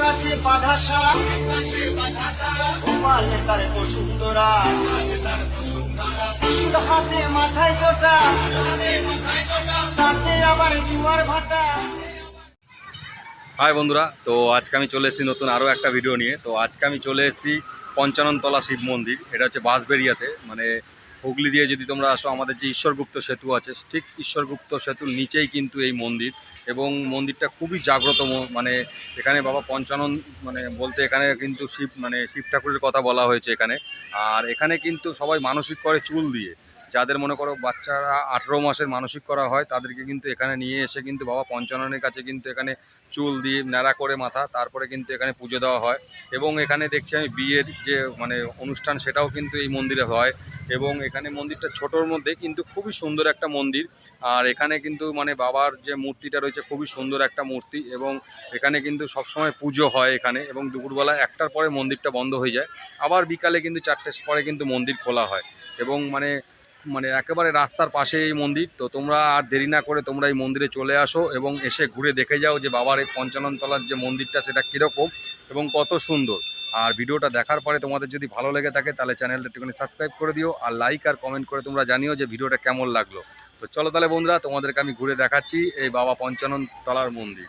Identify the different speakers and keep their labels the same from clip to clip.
Speaker 1: কাছে বাধা সারা তার হাতে মাথায় তাতে আবার জুয়ার ভাটা।
Speaker 2: হাই বন্ধুরা, তো আজকে আমি চলে এসেছি নতুন আরও একটা ভিডিও নিয়ে। তো আজকে আমি চলে এসেছি পঞ্চাননতলা শিব মন্দির, এটা হচ্ছে বাঁশবেড়িয়াতে। মানে হুগলি দিয়ে যদি তোমরা আসো, আমাদের যে ঈশ্বরগুপ্ত সেতু আছে, ঠিক ঈশ্বরগুপ্ত সেতুর নিচেই কিন্তু এই মন্দির এবং মন্দিরটা খুবই জাগ্রত মানে এখানে বাবা পঞ্চানন মানে বলতে এখানে কিন্তু শিব মানে শিব ঠাকুরের কথা বলা হয়েছে এখানে। আর এখানে কিন্তু সবাই মানসিক করে চুল দিয়ে। যাদের মনে করো বাচ্চারা আঠেরো মাসের মানসিক করা হয়, তাদেরকে কিন্তু এখানে নিয়ে এসে কিন্তু বাবা পঞ্চাননের কাছে কিন্তু এখানে চুল দিয়ে ন্যাড়া করে মাথা, তারপরে কিন্তু এখানে পুজো দেওয়া হয়। এবং এখানে দেখছি আমি বিয়ের যে মানে অনুষ্ঠান, সেটাও কিন্তু এই মন্দিরে হয়। এবং এখানে মন্দিরটা ছোটোর মধ্যে কিন্তু খুবই সুন্দর একটা মন্দির। আর এখানে কিন্তু মানে বাবার যে মূর্তিটা রয়েছে, খুবই সুন্দর একটা মূর্তি। এবং এখানে কিন্তু সবসময় পুজো হয় এখানে। এবং দুপুরবেলা একটার পরে মন্দিরটা বন্ধ হয়ে যায়। আবার বিকালে কিন্তু চারটের পরে কিন্তু মন্দির খোলা হয়। এবং মানে মানে একেবারে রাস্তার পাশে এই মন্দির। তো তোমরা আর দেরি না করে তোমরা এই মন্দিরে চলে আসো এবং এসে ঘুরে দেখে যাও যে বাবার এই পঞ্চাননতলার যে মন্দিরটা সেটা কীরকম এবং কত সুন্দর। আর ভিডিওটা দেখার পরে তোমাদের যদি ভালো লেগে থাকে তাহলে চ্যানেলটা একটুখানি সাবস্ক্রাইব করে দিও আর লাইক আর কমেন্ট করে তোমরা জানিও যে ভিডিওটা কেমন লাগল। তো চলো তাহলে বন্ধুরা, তোমাদেরকে আমি ঘুরে দেখাচ্ছি এই বাবা পঞ্চানন তলার মন্দির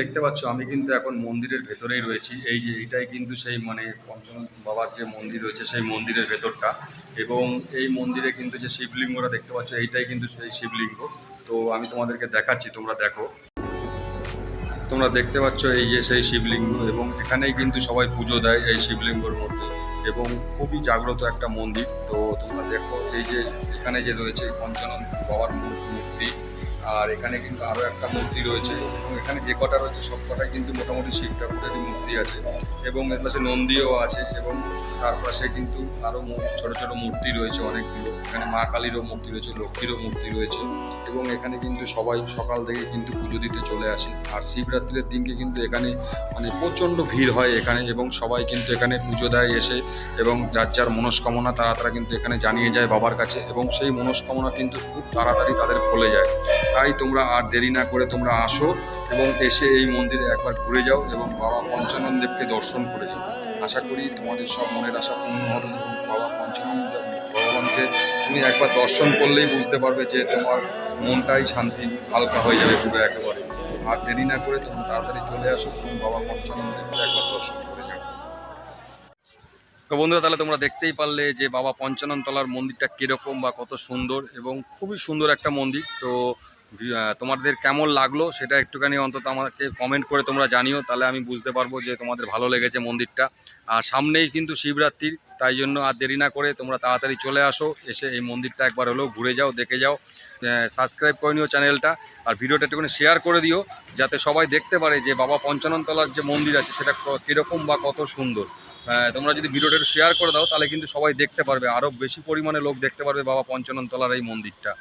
Speaker 2: দেখতে পাচ্ছ, আমি কিন্তু এখন মন্দিরের ভেতরেই রয়েছি। এই যে এইটাই কিন্তু সেই মানে পঞ্চম বাবার যে মন্দির রয়েছে, সেই মন্দিরের ভেতরটা। এবং এই মন্দিরে কিন্তু যে শিবলিঙ্গটা দেখতে পাচ্ছ, এইটাই কিন্তু সেই শিবলিঙ্গ। তো আমি তোমাদেরকে দেখাচ্ছি, তোমরা দেখো। তোমরা দেখতে পাচ্ছ এই যে সেই শিবলিঙ্গ, এবং এখানেই কিন্তু সবাই পুজো দেয় এই শিবলিঙ্গর মধ্যে। এবং খুবই জাগ্রত একটা মন্দির। তো তোমরা দেখো, এই যে এখানে যে রয়েছে পঞ্চানন বাবার মূর্তি আর এখানে কিন্তু আরও একটা মূর্তি রয়েছে এবং এখানে যে কটা রয়েছে সব কটাই কিন্তু মোটামুটি শিব ঠাকুরেরই মূর্তি আছে এবং এর পাশে নন্দীও আছে এবং তার পাশে কিন্তু আরও ছোট ছোট মূর্তি রয়েছে অনেকগুলো। এখানে মা কালীরও মূর্তি রয়েছে, লক্ষ্মীরও মূর্তি রয়েছে এবং এখানে কিন্তু সবাই সকাল থেকে কিন্তু পুজো দিতে চলে আসে। আর শিবরাত্রির দিনকে কিন্তু এখানে মানে প্রচণ্ড ভিড় হয় এখানে এবং সবাই কিন্তু এখানে পুজো দেয় এসে এবং যার যার মনস্কামনা তারা তারা কিন্তু এখানে জানিয়ে যায় বাবার কাছে এবং সেই মনস্কামনা কিন্তু খুব তাড়াতাড়ি তাদের ফলে যায়। তাই তোমরা আর দেরি না করে তোমরা আসো এবং এসে এই মন্দিরে একবার ঘুরে যাও এবং বাবা পঞ্চানন দেবকে দর্শন করে যাও। আশা করি তোমাদের সব মনের আশা পূর্ণ হবে এবং বাবা পঞ্চানন ভগবানকে তুমি একবার দর্শন করলেই বুঝতে পারবে যে তোমার মনটাই শান্তি হালকা হয়ে যাবে পুরো একেবারে। আর দেরি না করে তোমরা তাড়াতাড়ি চলে আসো এবং বাবা পঞ্চানন দেবকে একবার দর্শন করে যাও। তো বন্ধুরা, তাহলে তোমরা দেখতেই পারলে যে বাবা পঞ্চানন তলার মন্দিরটা কীরকম বা কত সুন্দর এবং খুবই সুন্দর একটা মন্দির। তো তোমাদের কেমন লাগল সেটা একটুখানি অন্তত আমাকে কমেন্ট করে তোমরা জানিও, তাহলে আমি বুঝতে পারব যে তোমাদের ভালো লেগেছে মন্দিরটা। আর সামনেই কিন্তু শিবরাত্রির তাই জন্য আর দেরি না করে তোমরা তাড়াতাড়ি চলে আসো, এসে এই মন্দিরটা একবার হলেও ঘুরে যাও, দেখে যাও সাবস্ক্রাইব করে নিও চ্যানেলটা, আর ভিডিওটা একটুখানি শেয়ার করে দিও, যাতে সবাই দেখতে পারে যে বাবা পঞ্চাননতলার যে মন্দির আছে, সেটা কীরকম বা কত সুন্দর। তোমরা যদি ভিডিওটা একটু শেয়ার করে দাও, তাহলে কিন্তু সবাই দেখতে পারবে আরও বেশি পরিমাণে লোক দেখতে পারবে বাবা পঞ্চাননতলার এই মন্দিরটা।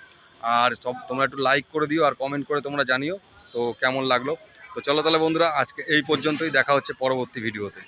Speaker 2: আর সব তোমরা একটু লাইক করে দিও আর কমেন্ট করে তোমরা জানিও তো কেমন লাগল। তো চলো তাহলে বন্ধুরা, আজকে এই পর্যন্তই, দেখা হচ্ছে পরবর্তী ভিডিওতে